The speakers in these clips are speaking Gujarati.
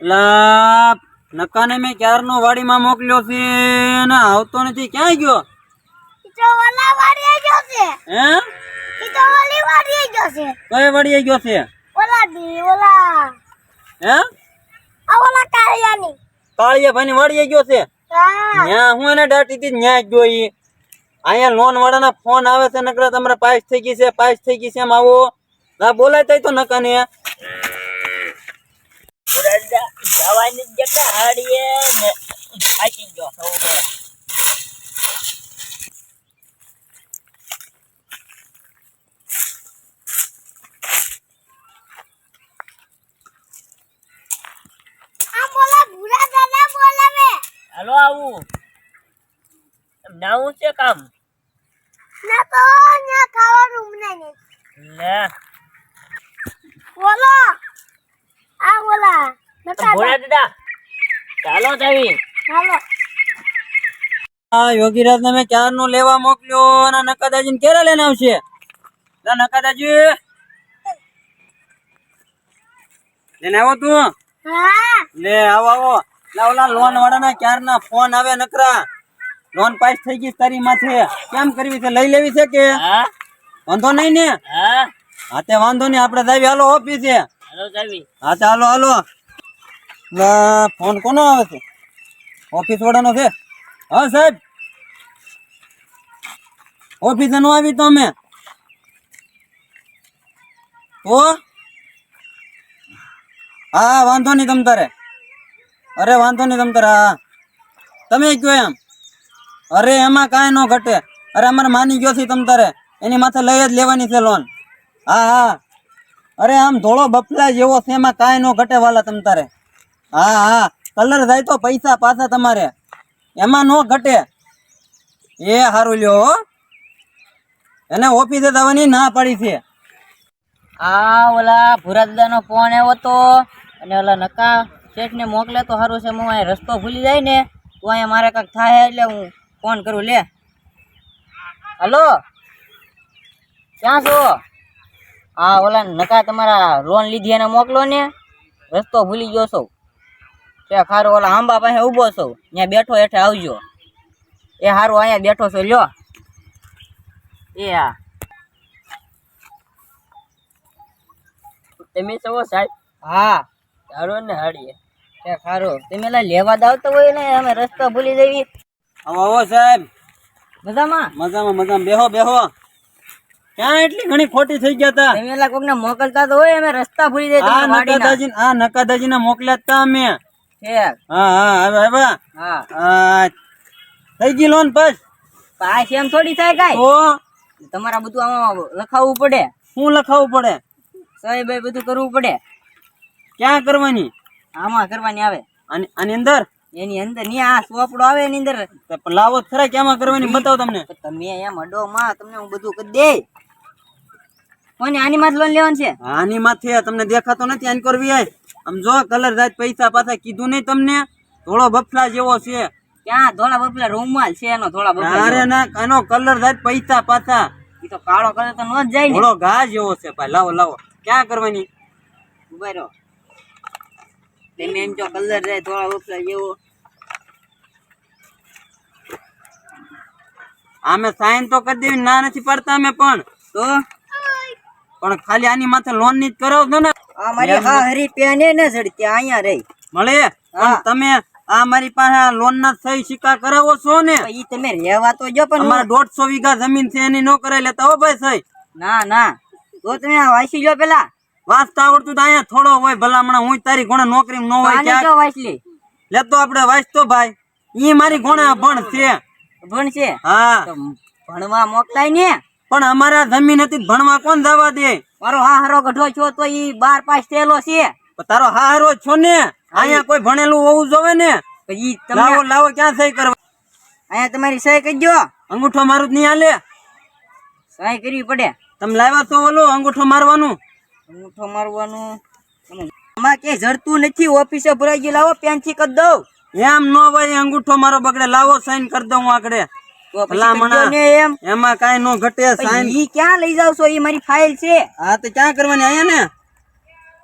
લા નકાને મેં ક્યારનો વાડીમાં મોકલ્યો છે ને આવતો નથી. ક્યાં ગયો? તો ઓલા વાડીએ હે? ઈ તો ઓલી ગયો છે? હે હા એને દાટી હતી ગયો ઈ. અહીંયા લોન વાળાના ફોન આવે છે, નકરા તમારે પાસ થઈ ગઈ છે પાસ થઈ ગઈ છે એમ આવો. ના બોલાય તો નકાને. જવાની જતા હાડીએ ને થાકી ગયો બોલાવે હાલો આવું. નાવું છે કામ? ના તો ન્યા ખાવાનું મને લે. બોલો. આ બોલા નતા ભોળા દાદા. ચાલો જાવી. હાલો. આ યોગીરાજ ને મેં ક્યારનો લેવા મોકલ્યો અને નકાદાજી ક્યારે લઈને આવશે? નકાદાજી. લઈને આવો તું. લે આવો આવો. લા લોન વાળાના ક્યારના ફોન આવે નકરા? લોન પાસ થઈ ગઈ તારી માથે. કેમ કરવી છે? લઈ લેવી છે કે? વાંધો નહીં ને? હા. હા તે વાંધો નહીં. આપણે દાવી હાલો ઓફિસે. હા ચાલો હાલો ફોન કોનો આવે છે? ઓફિસ વાળાનો છે? હા, સાહેબ. ઓફિસે નો આવી તમે ઓ હા? વાંધો નહીં તમ તારે. અરે, વાંધો નહીં તમ તારે, હા. તમે કયો એમ? અરે, એમાં કાંઈ ન ઘટે. અરે, અમારે માની ગયો છે તમ તારે. એની માથે લઈ જ લેવાની છે લોન હા હા. અરે આમ ધોળો બપલા જેવો છે, એમાં કાંઈ ન ઘટે વાલા તમ તારે. હા હા, કલર જાય તો પૈસા પાછા તમારે. એમાં નો ઘટે. એ સારું લ્યો એને ઓફિસે જવાની ના પાડી છે. આ ઓલા ભૂરા દાદાનો ફોન આવ્યો તો, અને ઓલા નકા શેઠને મોકલે તો સારું છે, હું અહીં રસ્તો ભૂલી જાય ને, તો અહીંયા મારે કાંઈક થાય એટલે હું ફોન કરું, લે. હલો? ક્યાં છો? હા ઓલા નકા તમારા લોન લીધી એને મોકલો ને. રસ્તો ભૂલી ગયો છો. કે ખારો ઓલા આંબા પાસે ઊભો છો. ત્યાં બેઠો હેઠે આવજો. એ સારું અહીંયા બેઠો છો લ્યો. એ હા તમે છો સાહેબ? હા. સારો ને હાડીએ. કે ખારો. તમે લા લેવા દાવતો હોય ને અમે રસ્તો ભૂલી જઈએ. આવો સાહેબ. મજામાં? મજામાં મજામાં. બેહો બેહો. ક્યાં એટલી ઘણી ખોટી થઈ ગયા તા? તમે ને કોકને મોકલતા તો હોય અમે રસ્તા ભૂલી જઈએ આ નકાદાજી આ નકાદાજી ને મોકલ્યા હતા અમે. હા હા હવે હવે. હા. થઈ ગઈ લોન બસ. પાસ એમ થોડી થાય કાંઈ? તો? તમારા બધું આમાં લખાવવું પડે? શું લખાવવું પડે? સાહેબ ભાઈ બધું કરવું પડે? ક્યાં કરવાની? આમાં કરવાની આવે. આની આની અંદર? એની અંદરની આ સોપડો આવે એની અંદર. લાવો ખરા ક્યાંમાં કરવાની? બતાવો તમને. તમે એમ અડો માં તમને હું બધું કરી દે. કોને આની માં લોન લેવાનું છે? આની માથે. તમને દેખાતો નથી આની કરવી આય આમ જો કલર જાય પૈસા પાછા કીધું નહીં તમને. ધોળો બફલા જેવો છે. ક્યાં? ધોળા બફલા રૂમાલ છે એનો ધોળા બફલા અરે ના એનો કલર જાય પૈસા પાછા. એ તો કાળો કલર તો નો જ જાય ને. ધોળો ઘા જેવો છે ભાઈ. લાવો લાવો. ક્યાં કરવાની? ઊભા રહો. તમે એમ જો કલર જાય ધોળા બફલા જેવો. આમે સાઈન તો કરી દેવી ના નથી પડતા અમે પણ. તો? પણ ખાલી આની માથે લોનની જ કરાવજો ને. આ મારી હા હરી પેને ને જડતી અહીંયા રહી. મળે? તમે આ મારી પાસે લોન ના સહી સિક્કા કરાવો છો ને? ઈ તમે રહેવા તો જો પણ અમારે દોઢસો વીઘા જમીન છે એની નો કરાવી લેતા હો ભાઈ સહી ના ના. તો તમે વાંચી લો પેલા. વાંચતા આવડતું તો અહીંયા થોડો હોય ભલામણા હું તારી ઘણા નોકરી નો હોય ક્યાં વાંચલી? લેતો આપણે વાંચતો ભાઈ. ઈ મારી ઘણા ભણ છે. ભણ છે? હા. ભણવા મોકલાય ને. પણ અમારા જમીન હતી ભણવા કોણ જવા દે? મારો હા હારો ગઢો છો તો ઈ બાર પાસ થયેલો છે. તારો તારો હારો છો ને? અહીંયા કોઈ ભણેલું હોવું જોવે ને? ઈ લાવો લાવો ક્યાં સહી કરવા? અહીંયા તમારી સહી કરજો. અંગૂઠો મારું જ નહીં હાલે. સહી કરવી પડે. તમે લાવ્યા તો ઓલું અંગૂઠો મારવાનું. અંગૂઠો મારવાનું. આમાં ક્યાંય જડતું નથી ઓફિસે ભરાઈ ગયું લાવો પેનથી કરી દઉં. એમ નો ભાઈ અંગૂઠો મારો બગડે લાવો સાઈન કરી દઉં આગળ. એમ? કાંઈ નો ઘટે સાઈન ઈ ક્યાં લઈ જાવ છો? ઈ મારી ફાઇલ છે. હા તો ક્યાં કરવાની? અહીંયા ને?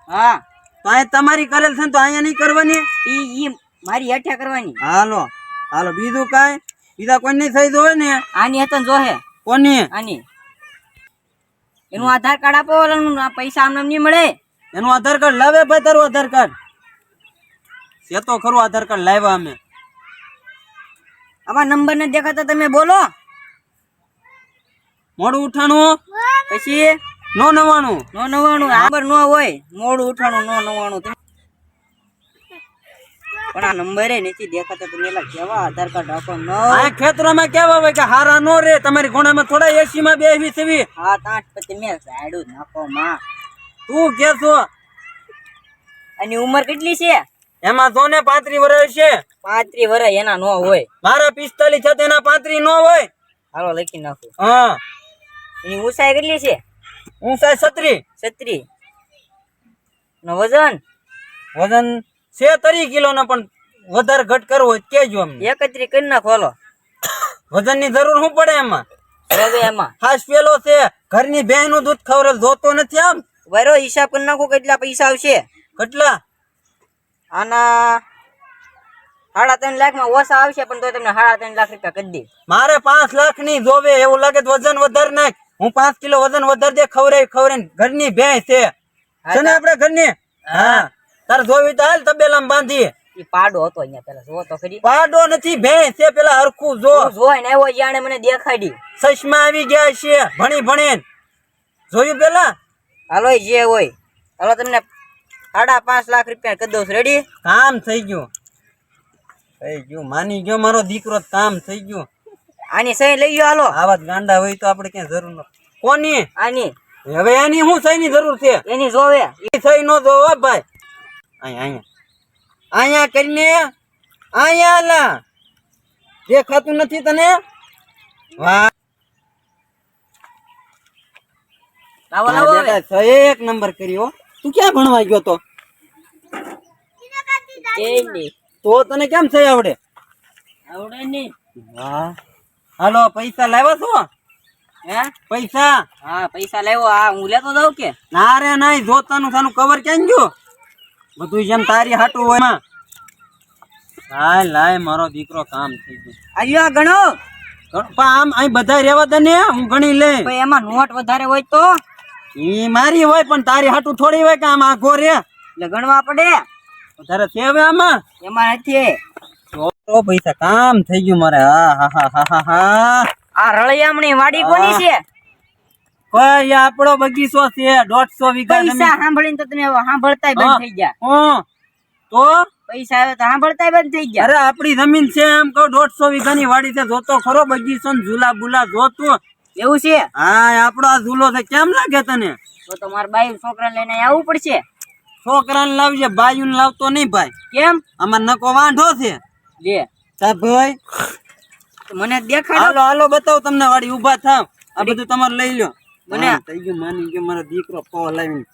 હા. તો અહીં તમારી કરેલ છે તો અહીંયા નહીં કરવાની? ઈ ઈ મારી હેઠે કરવાની. હાલો હાલો બીજું કાઈ? બીજા કોઈ નહીં થઈ જોવે ને? આની હેતન જોહે. કોની? આની. એનું આધાર કાર્ડ આપો પૈસા આમને નહીં મળે. એનું આધાર કાર્ડ લાવે ભાઈ તારું આધાર કાર્ડ? એ તો ખરું આધાર કાર્ડ લાવ્યા અમે. આમાં નંબર નથી દેખાતા તમે બોલો. મોડું ઉઠાણું. પછી નો નવાણું. નો નવાણું નંબર નો હોય. મોડું ઉઠાણું નો નવાણું. તમે- પણ આ નંબરે નથી દેખાતા તમે એલા કેવા આધાર કાર્ડ આપો ન. આ ખેતરોમાં કેવા હોય કે હારા નો રે તમારી ઘોડામાં થોડા એસી માં બેસી થવી હાથ આઠ પછી મેં સાડું નાખો માં. તું કે છો? આની ઉંમર કેટલી છે? એમાં જો ને પાંત્રી વર્ષ છે? પાંત્રી વર્ષ એના નો હોય. મારા પિસ્તાલીસ છે તેના પાંત્રી નો હોય? હાલો લખી નાખું. હા. એની ઊંચાઈ કેટલી છે? ઊંચાઈ છત્રી. છત્રી. નો વજન? વજન છે તરી કિલો નો પણ વધારે ઘટ કરવો હોય કેજો અમને. એકત્રી કરી નાખો હાલો. વજનની જરૂર શું પડે એમાં? એમાં? ખાસ પેલો છે ઘરની બહેનનું દૂધ ખવરેલ જોતો નથી આમ. વરો હિસાબ કરી નાખો કેટલા પૈસા આવશે? કેટલા? આના સાડા ત્રણ લાખમાં ઓછા આવશે પણ તો તમને સાડા ત્રણ લાખ રૂપિયા કરી દે. મારે પાંચ લાખની જોવે એવું લાગે તો વજન વધારે નાખ. હું પાંચ કિલો વજન વધારે દે ખવરે ઘર ઘરની ભેંસ છે. છે ને આપણે ઘરની? હા. તારે જોવી તો હાલ તબેલામાં બાંધી. બાંધીએ પાડો હતો અહીંયા પેલા જો તો ખરી. પાડો નથી ભેંસ છે પેલા હરખું જો. જોઈ ને આવ્યો જાણે મને દેખાડી. ચશ્મા આવી ગયા છે ભણી ભણી જોયું પેલા? હાલો જે હોય. હાલો તમને સાડા પાંચ લાખ રૂપિયા કરી દઉં રેડી કામ થઈ ગયું. થઈ ગયું. માની ગયો મારો દીકરો કામ થઈ ગયું. આની સહી લઈ ગયો હાલો. આવા ગાંડા હોય તો આપણે ક્યાં જરૂર ન કોની? આની. હવે એની શું સહી ની જરૂર છે? એની જોવે. એ સહી નો જો ભાઈ. અહીંયા અહીંયા અહીંયા કરીને અહીંયા લા. દેખાતું નથી તને? વાહ. લાવો લાવો એક નંબર કર્યો તું ક્યાં ભણવા ગયો તો? તો તને કેમ સહી આવડે? આવડે નહીં. હાલો પૈસા લાવ્યા છો? હે? પૈસા? હા પૈસા લેવો આ હું લેતો જાઉં કે? ના રે ના જોતાનું સાનું કવર ક્યાં ગયું? બધું જેમ તારી હાટું હોય એમાં. લાય લાય મારો દીકરો કામ થઈ ગયો. આવ્યો આ ગણો? પણ આમ અહીં બધા રહેવા દે ને હું ગણી લે એમાં નોટ વધારે હોય તો? ઈ મારી હોય પણ તારી હાટું થોડી હોય કે આમ આઘો રે. એટલે ગણવા પડે. તારે છે હવે આમાં? એમાં નથી તો પૈસા કામ થઈ ગયું મારે. હા હા હા હા હા હા. આ રળિયામણી વાડી કોની છે? કોઈ આપણો બગીચો છે દોઢસો વીઘા પૈસા સાંભળીને તો તમે હવે સાંભળતાય બંધ થઈ ગયા. હું. તો? પૈસા આવે તો સાંભળતાય બંધ થઈ ગયા. અરે આપણી જમીન છે એમ કહું દોઢસો વીઘાની વાડી છે. જોતો ખરો બગીચો ને ઝૂલા બુલા જોતું. એવું છે? હા આપણો આ ઝૂલો છે. કેમ લાગે તને? તો તો બાઈ છોકરા લઈને આવવું પડશે. છોકરાને લાવજે બાયુને લાવતો નહીં ભાઈ. કેમ? અમાર નકો વાંઢો છે. લે. તા ભાઈ. મને દેખાડો. હાલો હાલો બતાવો તમને વાડી ઊભા થાવ. આ બધું તમારે લઈ લો મને- થઈ ગયું માની ગયો મારો દીકરો પો લાવીને.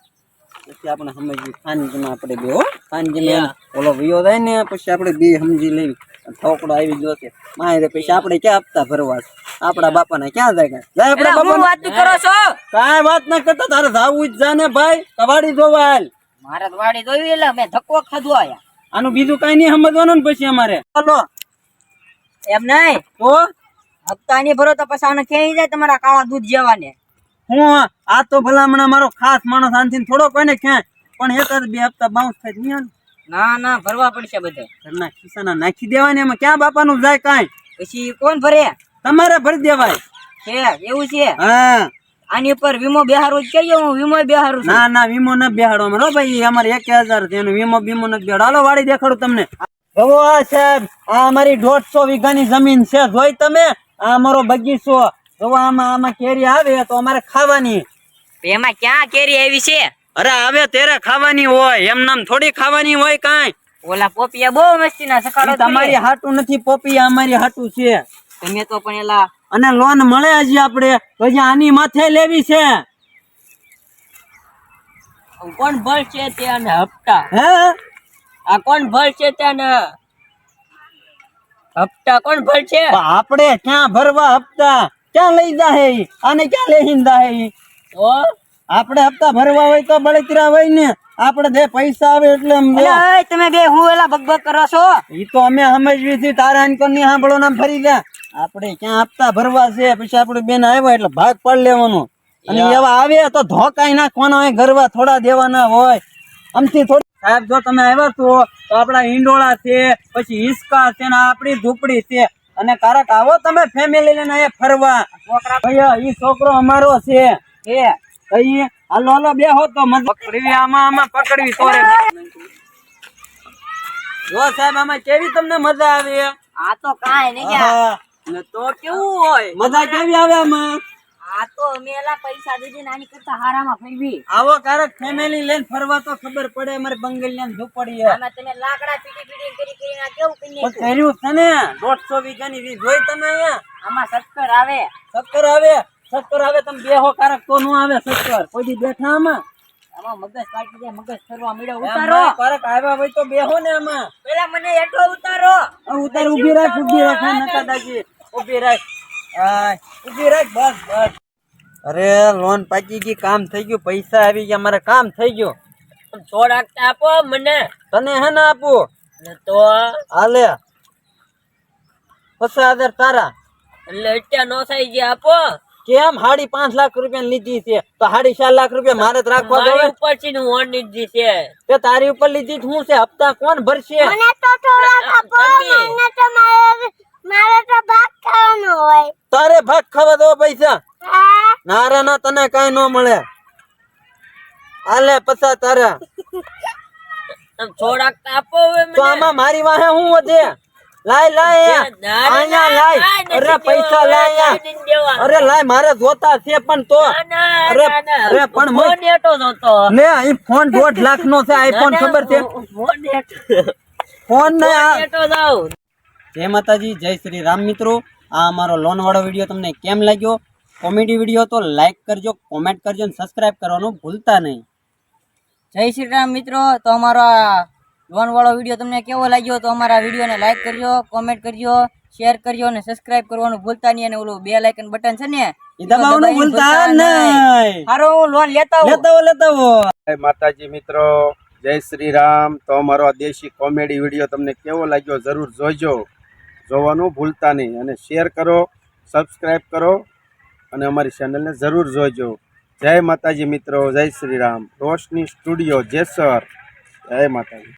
પછી આપણે સમજી ખાનગીમાં આપણે બે હો. ખાનગીમાં ઓલો વિયો થાય ને પછી આપણે બે સમજી લેવી. ઠોકડો આવી ગયો છે મારે પૈસા આપણે ક્યાં આપતા ભરવા? આપણા બાપાને ક્યાં જાય? જાય આપણા બાપા વાત કરો છો? કાંઈ વાત ના કરતા તારે જાવું જ જાને ભાઈ કવાડી જોવા હાલ મારે કવાડી વાડી જોઈ એટલે મેં ધક્કો ખાધો આયા. આનું બીજું કઈ નહીં સમજવાનું ને પછી અમારે. ચાલો એમ નહીં? તો? હપ્તા નહીં ભરો તો પછી આને ક્યાંય જાય તમારા કાળા દૂધ જેવાને? હું આ તો ભલામણા મારો ખાસ માણસ આનથી થોડો કોઈને ક્યાંય પણ એક જ બે હપ્તા બાઉન્સ થાય નહીં. ના ના ભરવા પડશે બધા. ઘરના ખિસ્સાના નાખી દેવાને એમાં ક્યાં બાપાનું જાય કાંઈ? પછી કોણ ભરે? તમારે ભરી દેવાય. છે એવું છે? હા. આની ઉપર વીમો બેહારું જ કહીએ હું વીમો બેહારું ના ના વીમો ન બેહાડો અમારો ભાઈ અમારે એક હજાર એનો વીમો બીમો ન બેહાડો હાલો વાડી દેખાડું તમને. જવો આ સાહેબ આ અમારી દોઢસો વીઘાની જમીન છે. જોઈ તમે આ અમારો બગીચો. જવો આમાં આમાં કેરી આવે તો અમારે ખાવાની. એમાં ક્યાં કેરી આવી છે? અરે આવે તેરે ખાવાની હોય. એમ નામ થોડી ખાવાની હોય કાંઈ. ઓલા પોપિયા બહુ મસ્તી ના સકાળો તમારી હાટું નથી પોપી અમારી હાટું છે. તમે તો પણ એલા અને લોન મળે હજી આપણે પછી આની માથે લેવી છે. કોણ ભરશે ત્યાં હપ્તા? હે? આ કોણ ભરશે ત્યાં હપ્તા? કોણ ભલ છે? આપણે ક્યાં ભરવા હપ્તા? ક્યાં લઈ જાહે? આને ક્યાં લઈ હિંદા હે તો આપણે હપ્તા ભરવા હોય તો બળતરા હોય ને. આપણે જે પૈસા આવે એટલે તમે બે હું એલા બકબક કરો છો? એ તો અમે સમજવી છીએ તારા આનકો ની સાંભળો નામ ફરી ગયા આપણે ક્યાં હપ્તા ભરવા છે પછી આપણે બેન આવ્યા એટલે ભાગ પડ લેવાનો. અને એવા આવે તો ધોકાઈ નાખવાના હોય ગરવા થોડા દેવાના હોય. આમથી થોડી સાહેબ જો તમે આવ્યા છો તો આપણા ઈંડોળા છે પછી હિસકા છે ને આપણી ઝૂંપડી છે. અને કારક આવો તમે ફેમિલી લઈને ફરવા. છોકરા ભાઈ એ છોકરો અમારો છે. એ કઈ હાલો હાલો બેહો તો મજા. પકડવી આમાં આમાં પકડવી તોરે જો સાહેબ આમાં કેવી તમને મજા આવે આ તો કાઈ નહીં કે ને તો કેવું હોય? મજા કેવી આવે આમાં? આ તો મેલા પૈસા દેજે નાની કરતા હારામાં ફેરવી. આવો કારક ફેમિલી લઈને ફરવા તો ખબર પડે અમારે બંગલિયા ઝૂંપડી હે. આમાં તમે લાકડા પીટી પીટી કરી કરી ના કેવું કરી કર્યું છે ને. દોઢસો વીઘાની વીજ જોઈ તમે અહીંયા? આમાં શક્કર આવે. શક્કર આવે? શક્કર આવે તમે બેહો કારક તો નો આવે સત્તર કોઈ દી બેઠા આમાં? આમાં મગજ કાઢી જાય મગજ ફરવા મળ્યો ઉતારો. કારક આવ્યા હોય તો બેહો ને આમાં. પેલા મને એટો ઉતારો. ઉતાર ઊભી રાખ ઊભી રાખ નકા દાજી ઊભી રાખ. ઊભી રાખ બસ બસ. અરે લોન પાકી ગઈ કામ થઈ ગયું પૈસા આવી ગયા મારે કામ થઈ ગયું. છોડ આપતા આપો મને. તને હે ને આપું? તો? હાલે. પચાસ હજાર તારા. એટલે અત્યારે નો થઈ ગયા આપો. કેમ સાડી પાંચ લાખ રૂપિયા લીધી છે? તો સાડી ચાર લાખ રૂપિયા મારે જ રાખવા નું ઓન દીધી છે. તે તારી ઉપર લીધી શું છે? હપ્તા કોણ ભરશે? મને તો થોડા આપો મને તો મારે મારે તો ભાગ ખાવાનો હોય. તારે ભાગ ખાવા દો પૈસા. નારા ના તને કઈ ન મળે. હાલે પછા તારા. થોડાક આપો તો આમાં મારી વાહે હું વધે? લાય લાય અહીંયા. લાય. અરે પૈસા લાય અરે લાય મારે જોતા છે પણ તો. અરે અરે પણ મય- નેટો જોતો. ને અહીં ફોન દોઢ લાખ નો છે આઈફોન ખબર છે? ફોન ને આ નેટો જાવ જય માતાજી જય શ્રી રામ મિત્રો. આ અમારો લોન વાળો વીડિયો તમને કેમ લાગ્યો? કોમેડી વીડિયો તો લાઈક કરજો કોમેન્ટ કરજો અને સબસ્ક્રાઇબ કરવાનું ભૂલતા નહીં. જય શ્રી રામ મિત્રો. તો અમારો આ લોન વાળો વીડિયો તમને કેવો લાગ્યો તો અમારા વિડીયોને લાઈક કરજો કોમેન્ટ કરજો શેર કરજો અને સબસ્ક્રાઇબ કરવાનું ભૂલતા નહીં અને ઓલું બે લાઇકન બટન છે ને એ દબાવવાનું ભૂલતા નહીં. હારો હું લોન લેતા આવું. લેતા હો લેતા હો માતાજી મિત્રો જય શ્રી રામ. તો અમારો આ દેશી કોમેડી વીડિયો તમને કેવો લાગ્યો જરૂર જોજો. જોવાનું ભૂલતા નહીં અને શેર કરો સબસ્ક્રાઇબ કરો અને અમારી ચેનલને જરૂર જોઈજો જય માતાજી મિત્રો જય શ્રી રામ. રોશની સ્ટુડિયો જેસર. જય માતાજી.